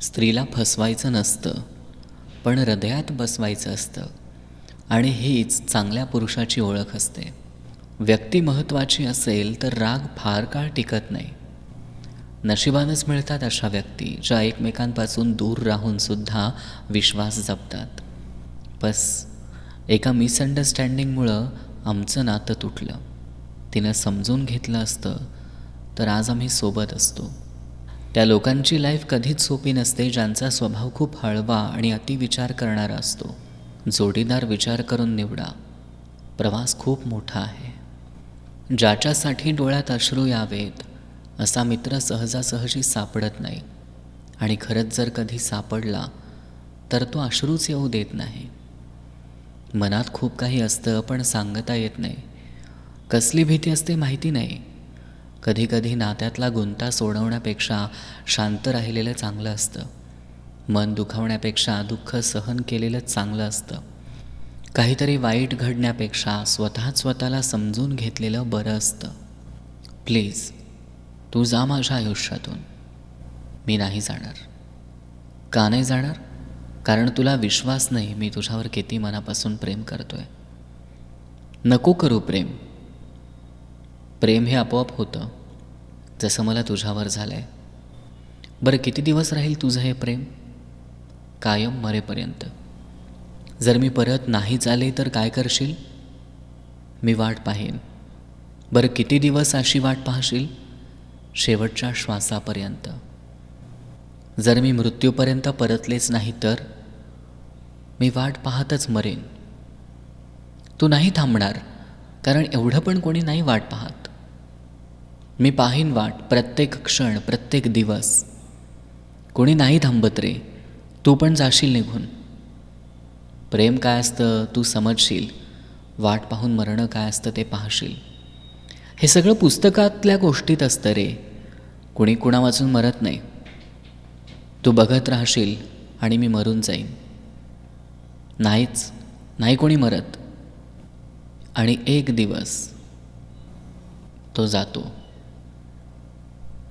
स्त्रीला फसवायचं नसतं पण हृदयात बसवायचं असतं. आणि हीच चांगल्या पुरुषाची ओळख असते. व्यक्ती महत्त्वाची असेल तर राग फार काळ टिकत नाही. नशिबानच मिळतात अशा व्यक्ती ज्या एकमेकांपासून दूर राहूनसुद्धा विश्वास जपतात. बस एका मिसअंडरस्टँडिंगमुळं आमचं नातं तुटलं. तिनं समजून घेतलं असतं तर आज आम्ही सोबत असतो. त्या लोकांची लाईफ कधीच सोपी नसते ज्यांचा स्वभाव खूप हळवा आणि अतिविचार करणारा असतो. जोडीदार विचार करून निवडा. प्रवास खूप मोठा आहे. ज्याच्यासाठी डोळ्यात अश्रू यावेत असा मित्र सहजासहजी सापडत नाही. आणि खरंच जर कधी सापडला तर तो अश्रूच येऊ देत नाही. मनात खूप काही असतं पण सांगता येत नाही. कसली भीती असते माहिती नाही. कधीकधी नात्यातला गुंता सोडवण्यापेक्षा शांत राहिलेलं चांगलं असतं. मन दुखावण्यापेक्षा दुःख सहन केलेलं चांगलं असतं. काहीतरी वाईट घडण्यापेक्षा स्वतःच स्वतःला समजून घेतलेलं बरं असतं. प्लीज तू जा माझ्या आयुष्यातून. मी नाही जाणार. का नाही जाणार? कारण तुला विश्वास नाही मी तुझ्यावर किती मनापासून प्रेम करतोय. नको करू प्रेम. प्रेम हे आपोआप होतं. जसं मला तुझ्यावर झालं आहे बरं किती दिवस राहील तुझं हे प्रेम? कायम मरेपर्यंत. जर मी परत नाही आले तर काय करशील? मी वाट पाहीन. बरं किती दिवस अशी वाट पाहशील? शेवटच्या श्वासापर्यंत. जर मी मृत्यूपर्यंत परतलेच नाही तर? मी वाट पाहतच मरेन. तू नाही थांबणार कारण एवढं पण कोणी नाही वाट पाहत. मी पाहीन वाट प्रत्येक क्षण प्रत्येक दिवस. कोणी नाही थांबत रे तू पण जाशील निघून. प्रेम काय असतं तू समजशील. वाट पाहून मरणं काय असतं ते पाहशील. हे सगळं पुस्तकातल्या गोष्टीत असतं रे. कुणी कुणा वाचून मरत नाही. तू बघत राहशील आणि मी मरून जाईन. नाहीच नाही कोणी मरत. आणि एक दिवस तो जातो.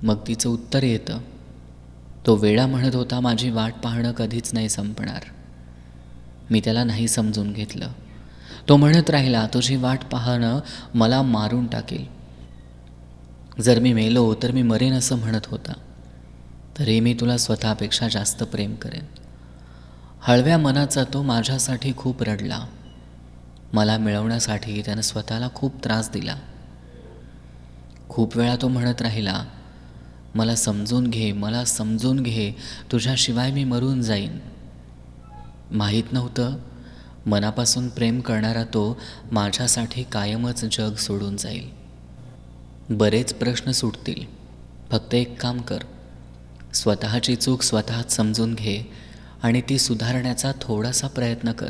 मग तिचं उत्तर येतं. तो वेळा म्हणत होता माझी वाट पाहणं कधीच नाही संपणार. मी त्याला नाही समजून घेतलं. तो म्हणत राहिला तुझी वाट पाहणं मला मारून टाकेल. जर मी मेलो तर मी मरेन असं म्हणत होता. तरी मी तुला स्वतःपेक्षा जास्त प्रेम करेन. हळव्या मनाचा तो माझ्यासाठी खूप रडला. मला मिळवण्यासाठी त्यानं स्वतःला खूप त्रास दिला. खूप वेळा तो म्हणत राहिला मला समजून घे मला समजून घे तुझ्याशिवाय मी मरून जाईन. माहीत नव्हतं मनापासून प्रेम करणारा तो माझ्यासाठी कायमच जग सोडून जाईल. बरेच प्रश्न सुटतील. फक्त एक काम कर. स्वतःची चूक स्वतःच समजून घे आणि ती सुधारण्याचा थोडासा प्रयत्न कर.